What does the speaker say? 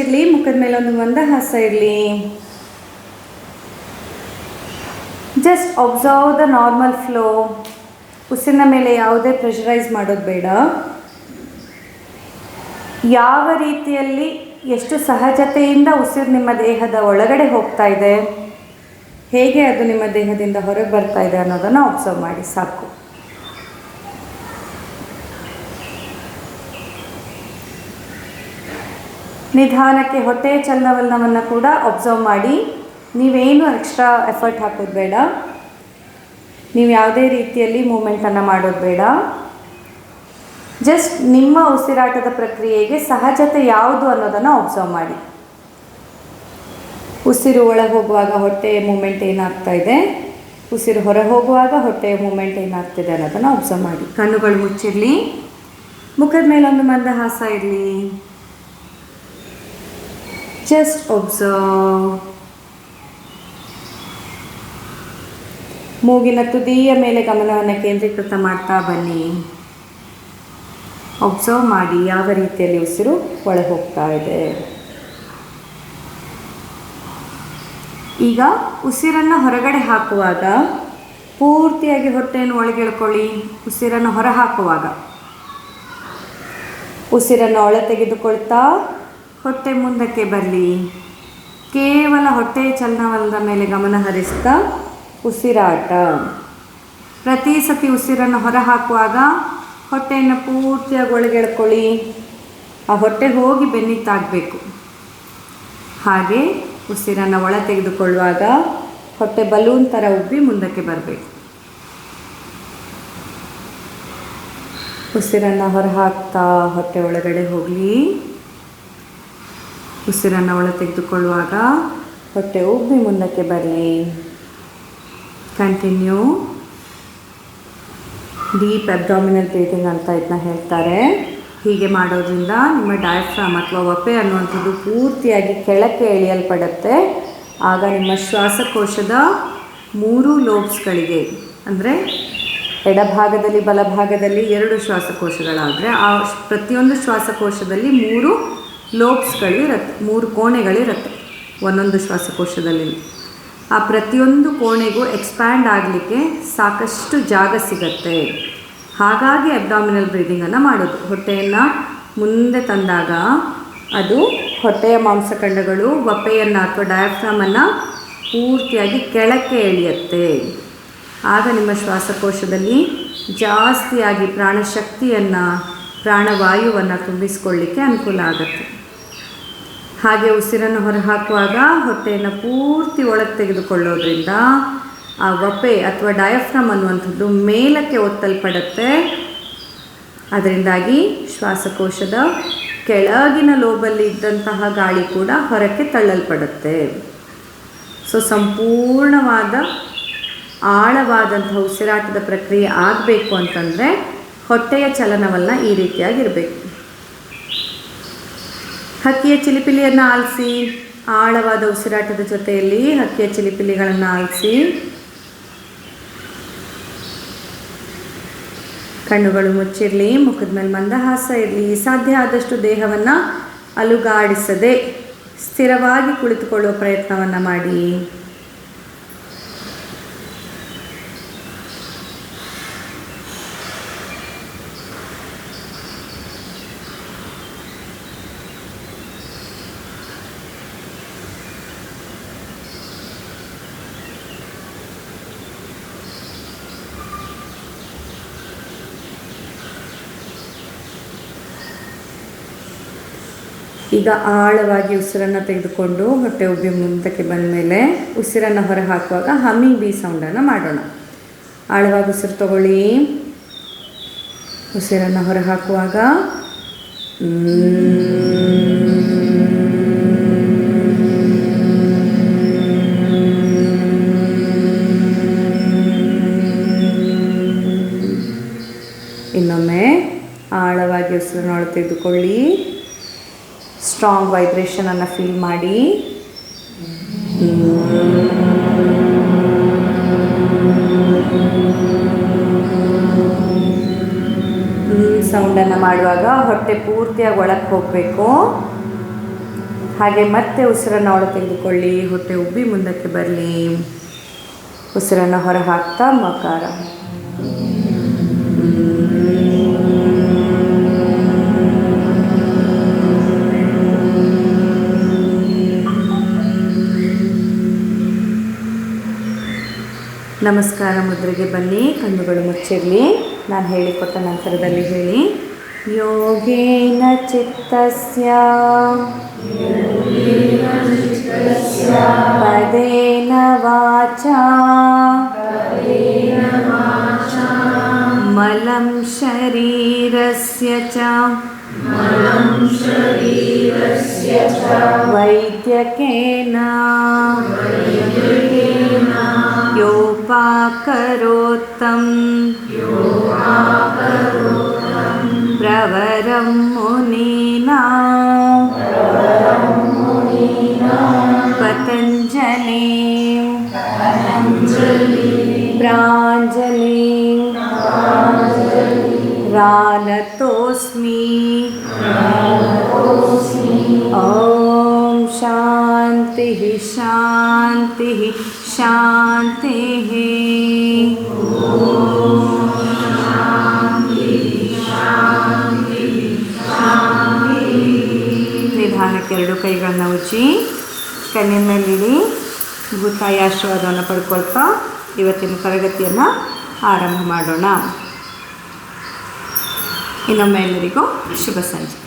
ಮುಚ್ಚಿರಲಿ ಮುಖದ ಮೇಲೆ ಒಂದು ಮಂದಹಾಸ ಇರಲಿ. Just observe the normal flow ಉಸಿರಿನ ಮೇಲೆ ಯಾವುದೇ ಪ್ರೆಷರೈಸ್ ಮಾಡೋದು ಬೇಡ. ಯಾವ ರೀತಿಯಲ್ಲಿ ಎಷ್ಟು ಸಹಜತೆಯಿಂದ ಉಸಿರು ನಿಮ್ಮ ದೇಹದ ಒಳಗಡೆ ಹೋಗ್ತಾ ಇದೆ? ಹೇಗೆ ಅದು ನಿಮ್ಮ ದೇಹದಿಂದ ಹೊರಗೆ ಬರ್ತಾ ಇದೆ ಅನ್ನೋದನ್ನು ಒಬ್ಸರ್ವ್ ಮಾಡಿ, ಸಾಕು. ನಿಧಾನಕ್ಕೆ ಹೊಟ್ಟೆ ಚಲನವಲನವನ್ನು ಕೂಡ ಒಬ್ಸರ್ವ್ ಮಾಡಿ. ನೀವೇನು ಎಕ್ಸ್ಟ್ರಾ ಎಫರ್ಟ್ ಹಾಕೋದು ಬೇಡ. ನೀವು ಯಾವುದೇ ರೀತಿಯಲ್ಲಿ ಮೂಮೆಂಟನ್ನು ಮಾಡೋದು ಬೇಡ. ಜಸ್ಟ್ ನಿಮ್ಮ ಉಸಿರಾಟದ ಪ್ರಕ್ರಿಯೆಗೆ ಸಹಜತೆ ಯಾವುದು ಅನ್ನೋದನ್ನು ಒಬ್ಸರ್ವ್ ಮಾಡಿ. ಉಸಿರು ಒಳಗೆ ಹೋಗುವಾಗ ಹೊಟ್ಟೆಯ ಮೂಮೆಂಟ್ ಏನಾಗ್ತಾ ಇದೆ? ಉಸಿರು ಹೊರ ಹೋಗುವಾಗ ಹೊಟ್ಟೆಯ ಮೂಮೆಂಟ್ ಏನಾಗ್ತಿದೆ ಅನ್ನೋದನ್ನು ಒಬ್ಸರ್ವ್ ಮಾಡಿ. ಕಣ್ಣುಗಳು ಮುಚ್ಚಿರಲಿ. ಮುಖದ ಮೇಲೆ ಒಂದು ಮಂದಹಾಸ ಇರಲಿ. Just observe. ಮೂಗಿನ ತುದಿಯ ಮೇಲೆ ಗಮನವನ್ನು ಕೇಂದ್ರೀಕೃತ ಮಾಡ್ತಾ ಬನ್ನಿ. ಒಬ್ಸರ್ವ್ ಮಾಡಿ ಯಾವ ರೀತಿಯಲ್ಲಿ ಉಸಿರು ಒಳಗೆ ಹೋಗ್ತಾ ಇದೆ. ಈಗ ಉಸಿರನ್ನು ಹೊರಗಡೆ ಹಾಕುವಾಗ ಪೂರ್ತಿಯಾಗಿ ಹೊಟ್ಟೆಯನ್ನು ಒಳಗೆ ಎಳ್ಕೊಳ್ಳಿ ಉಸಿರನ್ನು ಹೊರ ಹಾಕುವಾಗ ಉಸಿರನ್ನು ಒಳ ತೆಗೆದುಕೊಳ್ತಾ ಹೊಟ್ಟೆ ಮುಂದಕ್ಕೆ ಬರಲಿ. ಕೇವಲ ಹೊಟ್ಟೆಯ ಚಲನವಲದ ಮೇಲೆ ಗಮನ ಹರಿಸ್ತಾ ಉಸಿರಾಟ. ಪ್ರತಿ ಸತಿ ಉಸಿರನ್ನು ಹೊರ ಹಾಕುವಾಗ ಹೊಟ್ಟೆಯನ್ನು ಪೂರ್ತಿಯಾಗಿ ಒಳಗೆಳ್ಕೊಳ್ಳಿ. ಆ ಹೊಟ್ಟೆ ಹೋಗಿ ಬೆನ್ನಿತ್ತಾಗಬೇಕು. ಹಾಗೆ ಉಸಿರನ್ನು ಒಳ ತೆಗೆದುಕೊಳ್ಳುವಾಗ ಹೊಟ್ಟೆ ಬಲೂನ್ ಥರ ಉಬ್ಬಿ ಮುಂದಕ್ಕೆ ಬರಬೇಕು. ಉಸಿರನ್ನು ಹೊರಹಾಕ್ತಾ ಹೊಟ್ಟೆ ಒಳಗಡೆ ಹೋಗಲಿ. ಉಸಿರನ್ನು ಒಳ ತೆಗೆದುಕೊಳ್ಳುವಾಗ ಹೊಟ್ಟೆ ಉಬ್ಬಿ ಮುಂದಕ್ಕೆ ಬರಲಿ. ಕಂಟಿನ್ಯೂ ಡೀಪ್ ಅಬ್ಡಾಮಿನಲ್ ಬ್ರೀತಿಂಗ್ ಅಂತ ಇದನ್ನ ಹೇಳ್ತಾರೆ. ಹೀಗೆ ಮಾಡೋದ್ರಿಂದ ನಿಮ್ಮ ಡಯಾಫ್ರಾಮ್ ಅಥವಾ ಒಪೆ ಅನ್ನುವಂಥದ್ದು ಪೂರ್ತಿಯಾಗಿ ಕೆಳಕ್ಕೆ ಎಳೆಯಲ್ಪಡುತ್ತೆ. ಆಗ ನಿಮ್ಮ ಶ್ವಾಸಕೋಶದ ಮೂರು ಲೋಬ್ಸ್ಗಳಿಗೆ, ಅಂದರೆ ಎಡಭಾಗದಲ್ಲಿ ಬಲಭಾಗದಲ್ಲಿ ಎರಡು ಶ್ವಾಸಕೋಶಗಳಾದರೆ ಆ ಪ್ರತಿಯೊಂದು ಶ್ವಾಸಕೋಶದಲ್ಲಿ ಮೂರು ಲೋಬ್ಸ್ಗಳು ಇರುತ್ತೆ, ಮೂರು ಕೋಣೆಗಳಿರುತ್ತೆ ಒಂದೊಂದು ಶ್ವಾಸಕೋಶದಲ್ಲಿ. ಆ ಪ್ರತಿಯೊಂದು ಕೋಣೆಗೂ ಎಕ್ಸ್ಪ್ಯಾಂಡ್ ಆಗಲಿಕ್ಕೆ ಸಾಕಷ್ಟು ಜಾಗ ಸಿಗತ್ತೆ. ಹಾಗಾಗಿ ಅಬ್ಡಾಮಿನಲ್ ಬ್ರೀದಿಂಗನ್ನು ಮಾಡೋದು. ಹೊಟ್ಟೆಯನ್ನು ಮುಂದೆ ತಂದಾಗ ಅದು ಹೊಟ್ಟೆಯ ಮಾಂಸಖಂಡಗಳು, ಒಪ್ಪೆಯನ್ನು ಅಥವಾ ಡಯಾಫ್ರಾಮನ್ನು ಪೂರ್ತಿಯಾಗಿ ಕೆಳಕ್ಕೆ ಎಳೆಯುತ್ತೆ. ಆಗ ನಿಮ್ಮ ಶ್ವಾಸಕೋಶದಲ್ಲಿ ಜಾಸ್ತಿಯಾಗಿ ಪ್ರಾಣಶಕ್ತಿಯನ್ನು, ಪ್ರಾಣವಾಯುವನ್ನು ತುಂಬಿಸಿಕೊಳ್ಳಿಕ್ಕೆ ಅನುಕೂಲ ಆಗುತ್ತೆ. ಹಾಗೆ ಉಸಿರನ್ನು ಹೊರಹಾಕುವಾಗ ಹೊಟ್ಟೆಯನ್ನು ಪೂರ್ತಿ ಒಳಗೆ ತೆಗೆದುಕೊಳ್ಳೋದ್ರಿಂದ ಆ ವಪೆ ಅಥವಾ ಡಯಫ್ರಮ್ ಅನ್ನುವಂಥದ್ದು ಮೇಲಕ್ಕೆ ಒತ್ತಲ್ಪಡುತ್ತೆ. ಅದರಿಂದಾಗಿ ಶ್ವಾಸಕೋಶದ ಕೆಳಗಿನ ಲೋಬಲ್ಲಿ ಇದ್ದಂತಹ ಗಾಳಿ ಕೂಡ ಹೊರಕ್ಕೆ ತಳ್ಳಲ್ಪಡುತ್ತೆ. ಸೊ ಸಂಪೂರ್ಣವಾದ ಆಳವಾದಂತಹ ಉಸಿರಾಟದ ಪ್ರಕ್ರಿಯೆ ಆಗಬೇಕು ಅಂತಂದರೆ ಹೊಟ್ಟೆಯ ಚಲನವನ್ನ ಈ ರೀತಿಯಾಗಿರಬೇಕು. ಹಕ್ಕಿಯ ಚಿಲಿಪಿಲಿಯನ್ನು ಆಲಿಸಿ, ಆಳವಾದ ಉಸಿರಾಟದ ಜೊತೆಯಲ್ಲಿ ಹಕ್ಕಿಯ ಚಿಲಿಪಿಲಿಗಳನ್ನು ಆಲಿಸಿ, ಕಣ್ಣುಗಳು ಮುಚ್ಚಿರಲಿ, ಮುಖದ ಮೇಲೆ ಮಂದಹಾಸ ಇರಲಿ, ಸಾಧ್ಯ ಆದಷ್ಟು ದೇಹವನ್ನು ಅಲುಗಾಡಿಸದೆ ಸ್ಥಿರವಾಗಿ ಕುಳಿತುಕೊಳ್ಳುವ ಪ್ರಯತ್ನವನ್ನು ಮಾಡಿ. ಈಗ ಆಳವಾಗಿ ಉಸಿರನ್ನು ತೆಗೆದುಕೊಂಡು ಹೊಟ್ಟೆ ಉಬ್ಬಿ ಮುಂದಕ್ಕೆ ಬಂದ ಮೇಲೆ ಉಸಿರನ್ನು ಹೊರ ಹಾಕುವಾಗ ಹಮ್ಮಿಂಗ್ ಬಿ ಸೌಂಡನ್ನು ಮಾಡೋಣ. ಆಳವಾಗಿ ಉಸಿರು ತಗೊಳ್ಳಿ. ಉಸಿರನ್ನು ಹೊರ ಹಾಕುವಾಗ ಇನ್ನೊಮ್ಮೆ ಆಳವಾಗಿ ಉಸಿರನ್ನು ತೆಗೆದುಕೊಳ್ಳಿ. ಸ್ಟ್ರಾಂಗ್ ವೈಬ್ರೇಷನನ್ನು ಫೀಲ್ ಮಾಡಿ. ಸೌಂಡನ್ನು ಮಾಡುವಾಗ ಹೊಟ್ಟೆ ಪೂರ್ತಿಯಾಗಿ ಒಳಗೆ ಹೋಗಬೇಕು. ಹಾಗೆ ಮತ್ತೆ ಉಸಿರನ್ನು ಒಳಗೆ ತೆಗೆದುಕೊಳ್ಳಿ. ಹೊಟ್ಟೆ ಉಬ್ಬಿ ಮುಂದಕ್ಕೆ ಬರಲಿ. ಉಸಿರನ್ನು ಹೊರ ಹಾಕ್ತಾ ಮಕಾರ ನಮಸ್ಕಾರ ಮುದ್ರೆಗೆ ಬನ್ನಿ ಕಣ್ಣುಗಳು ಮುಚ್ಚಿರಲಿ ನಾನು ಹೇಳಿಕೊಟ್ಟ ನಂತರದಲ್ಲಿ ಹೇಳಿ ಯೋಗೇನ ಚಿತ್ತಸ್ಯ ಪದೇನ ವಾಚ ಮಲಂ ಶರೀರಸ್ಯ ಚ ವೈದ್ಯಕೇನ योपाकरोत्तं प्रवरं मुनीना। पतञ्जलि। प्राञ्जलि। रानतोऽस्मि ॐ शान्तिः शान्तिः। शान्तिः ನಿಧಾನಕ್ಕೆ ಎರಡು ಕೈಗಳನ್ನ ಉಜ್ಜಿ ಕಣ್ಣಿನ ಮೇಲಿಡಿ ಭೂತಾಯಿ ಆಶೀರ್ವಾದವನ್ನು ಪಡ್ಕೊಳ್ತಾ ಇವತ್ತಿನ ತರಗತಿಯನ್ನು ಆರಂಭ ಮಾಡೋಣ ಇನ್ನೊಮ್ಮೆ ಎಲ್ಲರಿಗೂ ಶುಭ ಸಂಜೆ